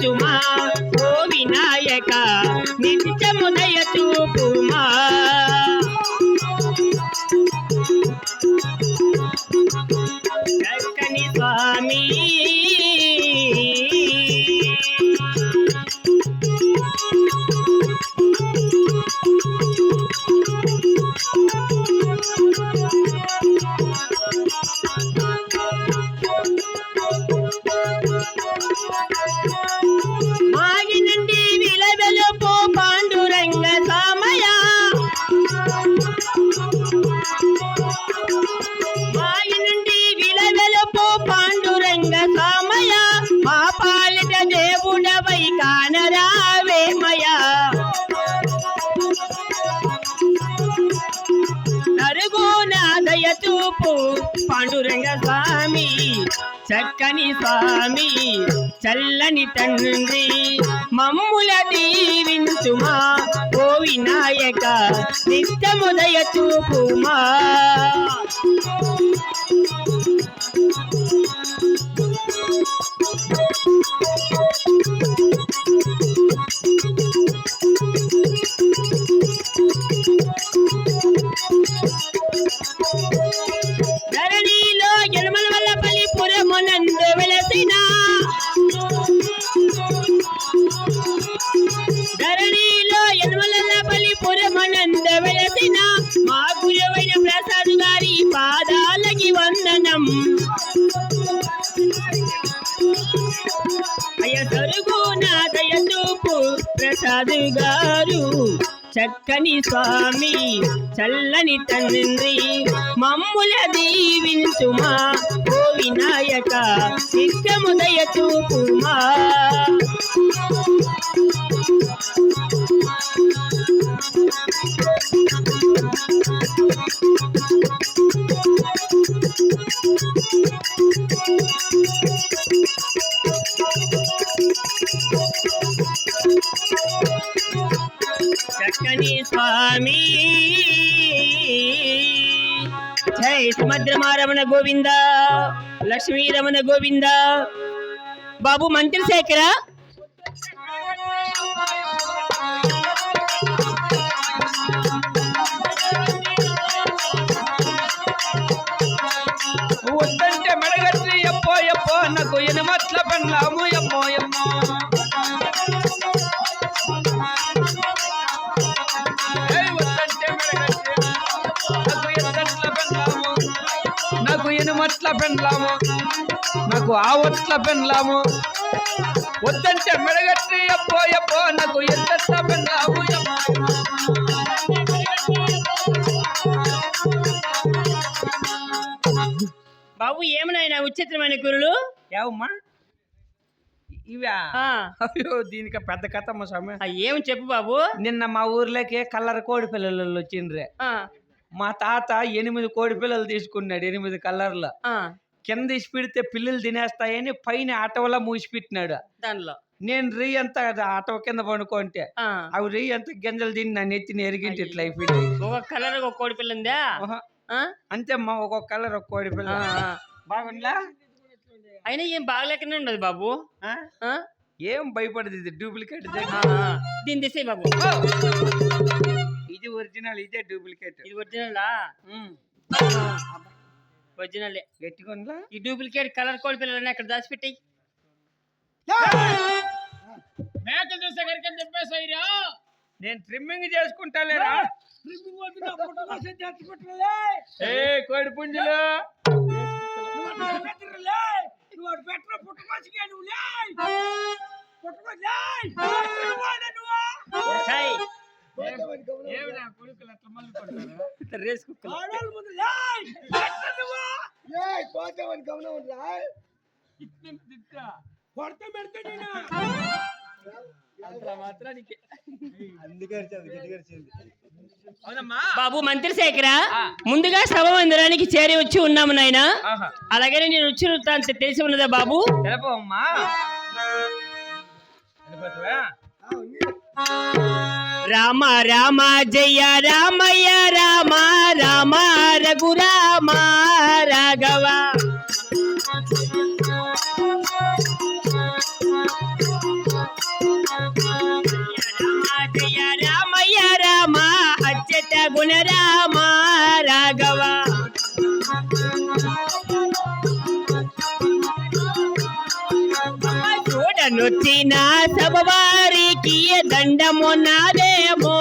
దీవించుమా ఓ వినాయక. చూపు పాండురంగ స్వామి చక్కని స్వామి చల్లని తండ్రి. మమ్ముల దీవించుమా ఓ వినాయక నిత్యముదయ చూపుమా. ప్రసాద్ గారు చక్కని స్వామి చల్లని తండ్రి మమ్ముల దీవించుమా ఓ వినాయక సిద్ధముదయ చూపుమా చూపుమా you. జై గోవింద లక్ష్మీ రమణ గోవింద. బాబు మంత్రి శేఖర? వద్దంటే మెడగట్టి ఎప్పో ఎప్పో నాకు ఎనిమట్ల పెళ్ళాము ఎమ్మో ఎమ్మో. పెళ్ళాము నాకు ఆవట్ల పెళ్ళాము వద్దంటే మెడగట్టి ఎప్పో ఎప్పో నాకు పెళ్ళాము ఎమ్మో బాబు ఏమనైనా ఉచితమైన గురులు? ఏవమ్మా? ఇవా? ఆ, అయ్యో దీనికి పెద్ద కథమ్మ స్వామి. ఆ, ఏం చెప్పు బాబు? నిన్న మా ఊర్లోకి కల్లర కోడి పిల్లలు వచ్చిండ్రే. ఆ, మా తాత ఎనిమిది కోడి పిల్లలు తీసుకున్నాడు ఎనిమిది కలర్లు. కింద ఇసి పెడితే పిల్లలు తినేస్తాయని పైన ఆటవలా మూసిపెట్టినాడు దానిలో. నేను రీ అంత ఆటవ కింద పడుకుంటే అవి రీ అంత గింజలు తిని నన్ను ఎత్తిని ఎరిగింటి ఇట్లా అయిపోయింది. ఒక కలర్ ఒక కోడి పిల్ల ఉందా? అంతే మా ఒక్కొక్క కలర్ ఒక కోడి పిల్ల. బాగుండ్లా అయినా ఏం బాగలేకనే ఉండదు బాబు? ఏం భయపడదు ఇది డూప్లికేట్. దీన్ని తీసేయ్ బాబు. ఇది ఒరిజినల్ ఇదే డూప్లికేట్. ఇది ఒరిజినలా? ఒరిజినలే. గట్టిగా ఈ డూప్లికేట్ కలర్ కోడి పిల్లలని అక్కడ దాచిపెట్టాయి. మేకలు చూస్తే కనుక చెప్పేసాయిరా నేను ట్రిమ్మింగ్ చేసుకుంటాలేరా? ఏ కోడి పుంజులు. ఏమిరా కొడుకులు అట్లా మళ్ళీ కొడతారా? రేస్ కుక్కలు. తిట్టా. అంత మాత్రానికి. అవునమ్మా. బాబు మంత్రి శేఖర ముందుగా సభ మందిరానికి చేరి వచ్చి ఉన్నాము నాయన. ఆహా. అలాగనే నేను వచ్చిన వృత్తాంతం తెలిసి ఉన్నదా బాబు? తెలపమ్మా? రామ రామ జయ రామయ్య రామ రామ రఘురామ రామ అచ్చట గుణ రామ రాఘవ. చూడనొచ్చిన సభవా దండము నాదేమో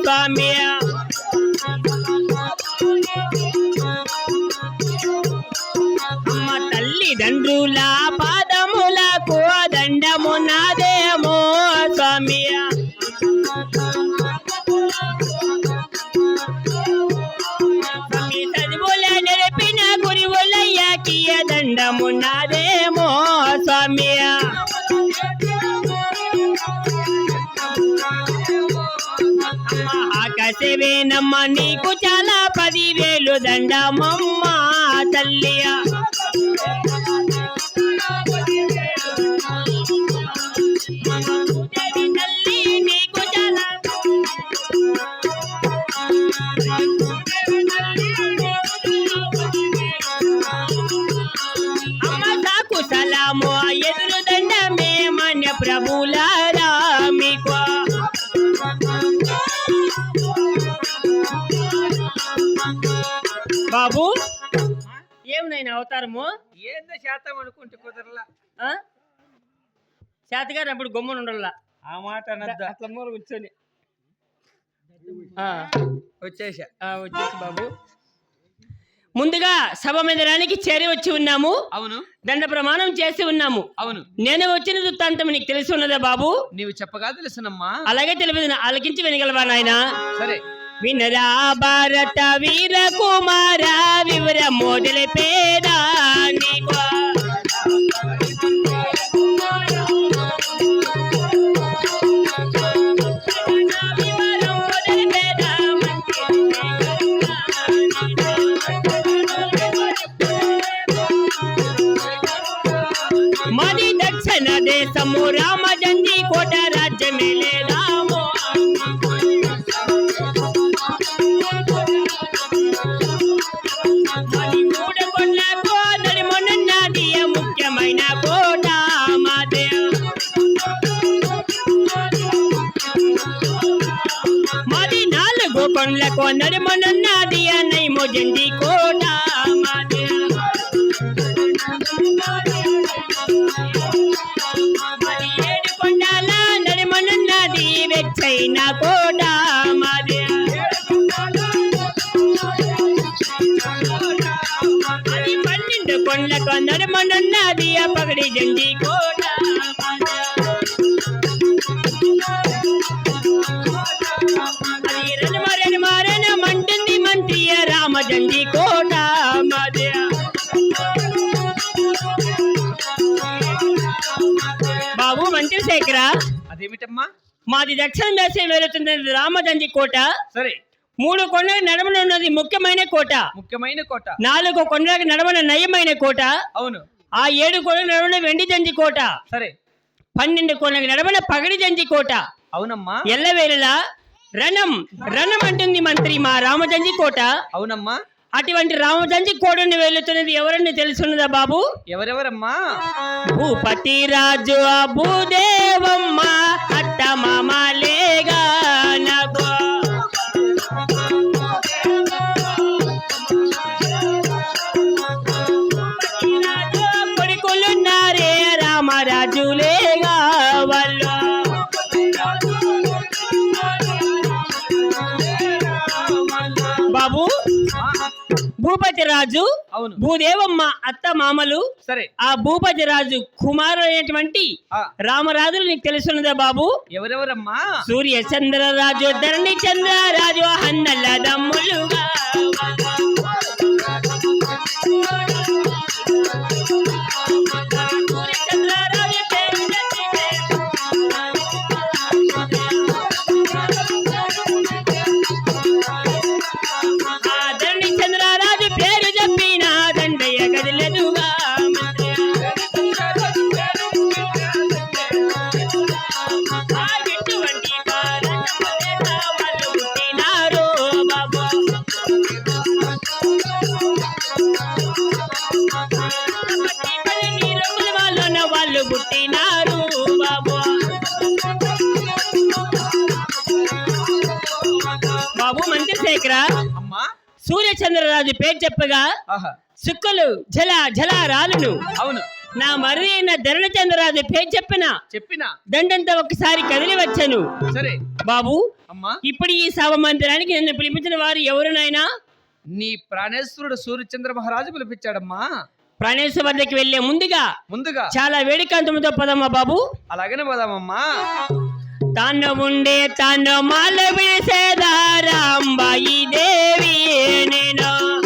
స్వామి అమ్మ తల్లిదండ్రుల నీకు చాలా పదివేలు దండమమ్మ తల్లియా. బాబు. ఏమినైనా అవతారము? ఏందో శాతం అనుకుంటే కుదరలా. ఆ? చేతగారు అప్పుడు గమ్మున ఉండాల? ఆ మాట అనద్దా. అట్లా మూల కూర్చొని. వచ్చేసా. వచ్చేసి బాబు. ముందుగా సభ మందిరానికి చేరి వచ్చి ఉన్నాము. అవును. దండ ప్రమాణం చేసి ఉన్నాము. అవును. నేను వచ్చిన వృత్తాంతం నీకు తెలిసి ఉన్నదా బాబు? నీవు చెప్పగా తెలుసునమ్మా. అలాగే తెలియదు ఆలకించి వినగలవా నాయన? సరే. వినరా భారత వీర కుమార వివర మోదల పేద నీకు. దక్షిణ దేశము రామ రామజండి కోట రాజ్యమే రామో నాలుగు కొండల కొందరి మొన్నది నైమో జండి రామజండి కోట మాదే. బాబు మంత్రి శేఖర అదేమిటమ్మా? మాది దక్షిణ దేశం వెళుతున్నది రామదండి కోట. సరే. మూడు కొండలకు నడమన ఉన్నది ముఖ్యమైన కోట. ముఖ్యమైన కోట. నాలుగు కొండలకు నడమన నయమైన కోట. అవును. ఆ ఏడు కొండలకు నడమన వెండి జంజి కోట. సరే. పన్నెండు కొండలకు నడమన పగడి జంజి కోట. అవునమ్మా. ఎల్లవేళలా రణం. రణం అంటుంది మంత్రి మా రామజంజి కోట. అవునమ్మా. అటువంటి రామజంజి కోటని వెళుతున్నది ఎవరని తెలుసున్నదా బాబు? ఎవరెవరమ్మా? భూపతి రాజు ఆ భూదేవమ్మ అట్ట మామలేగా భూపతి రాజు అవును. భూదేవమ్మ అత్త మామలు సరే. ఆ భూపతి రాజు కుమారుడు అయినటువంటి రామరాజులు నీకు తెలుసున్నదా బాబు. ఎవరెవరమ్మా? సూర్య చంద్రరాజు ధరణి చంద్రరాజు హన్నల దమ్ములుగా. వాళ్ళు పుట్టినారు బాబు సూర్యచంద్రరాజు పేరు చెప్పగా సుక్కలు జల జల రాలును అవును. నా మరిది అయిన ధరణచంద్రరాజు పేరు చెప్పిన చెప్పినా. దండంతా ఒకసారి కదిలి వచ్చాను. సరే. బాబు అమ్మా. ఇప్పుడు ఈ సభ మందిరానికి నన్ను పిలిపించిన వారు ఎవరు నాయనా? నీ ప్రాణేశ్వరుడు సూర్యచంద్ర మహారాజు పిలిపించాడమ్మా. ప్రాణేశ్వర వద్దకి వెళ్ళే ముందుగా ముందుగా. చాలా వేడికాంతంతో పదమ్మా బాబు. అలాగనే పోదామమ్మా తాను ఉండే తాను మాల విసేదారాంబాయి దేవి నేను?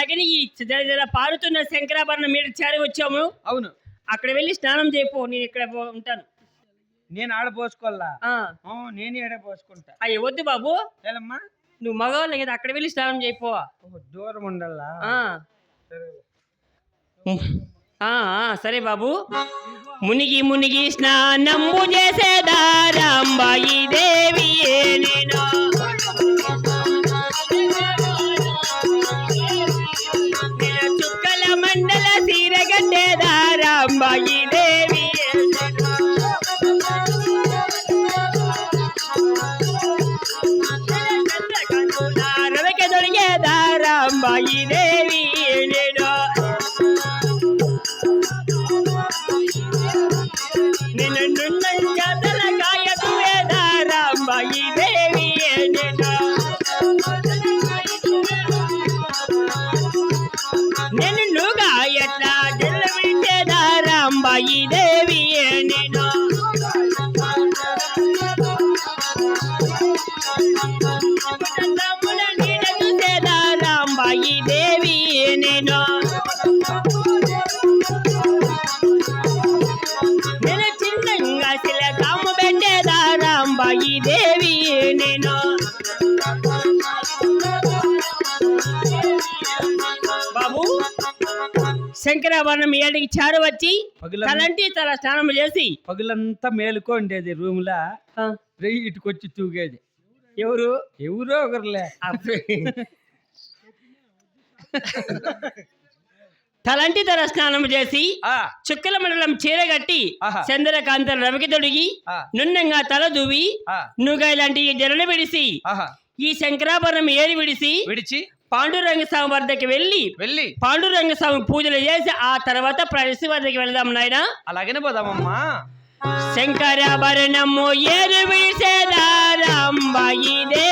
అలాగే ఈ జర జర పారుతున్న శంకరాభరణం మీద చేరి వచ్చాము. అవును. అక్కడ వెళ్ళి స్నానం చేయపో నేను ఇక్కడ పో- ఉంటాను. నేను ఆడ పోసుకోవాలా? ఆ, ఆ, నేను ఏడ పోసుకుంటా. అయ్య వద్దు బాబు. ఏలమ్మా? నువ్వు మగవాళ్ళ కదా అక్కడ వెళ్ళి స్నానం చేయపో. దూరం ఉండాలా? ఆ. ఆ, ఆ, సరే బాబు. మునిగి మునిగి స్నానంబు చేసేదారాంబాయి దేవి నేను? చిన్నంగా శిలకాము పెట్టేదారాంబాయి దేవి నేను? బాబు శంకరాభరణం ఏడికి చారు వచ్చి పగుల తలంటి తల స్నానం చేసి పగులంతా మేలుకో ఉండేది రూమ్ లా ఇటుకొచ్చి తూగేది. ఎవరు? ఎవరో ఒకరులే. తలంటి తల స్నానం చేసి చుక్కల మండలం చీరగట్టి ఆహా. చంద్రకాంత రవికి తొడిగి నున్నంగా తల దువ్వి నువ్వు ఇలాంటి జడలు విడిసి ఈ శంకరాభరణం ఏరి విడిసి విడిచి పాండురంగ స్వామి వద్దకు వెళ్ళి వెళ్ళి పాండురంగ స్వామి పూజలు చేసి ఆ తర్వాత ప్రవేశ వద్దకు వెళ్దాం నాయన. అలాగనే పోదామమ్మా. శంకరాభరణము ఏరు విడిసేదారాంబాయి దేవి